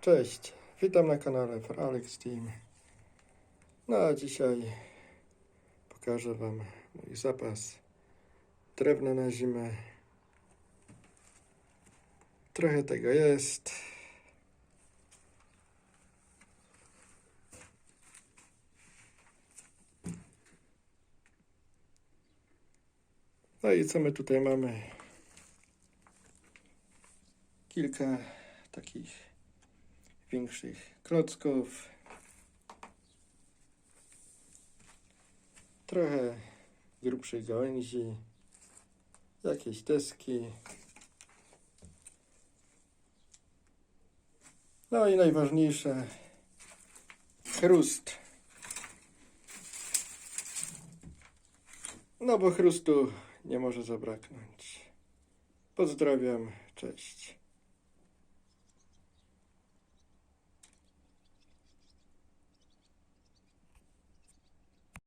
Cześć, witam na kanale For Alex Team. No a dzisiaj pokażę Wam mój zapas drewna na zimę. Trochę tego jest. No i co my tutaj mamy? Kilka takich większych klocków. Trochę grubszych gałęzi. Jakieś deski. No i najważniejsze chrust. No bo chrustu nie może zabraknąć. Pozdrawiam, cześć.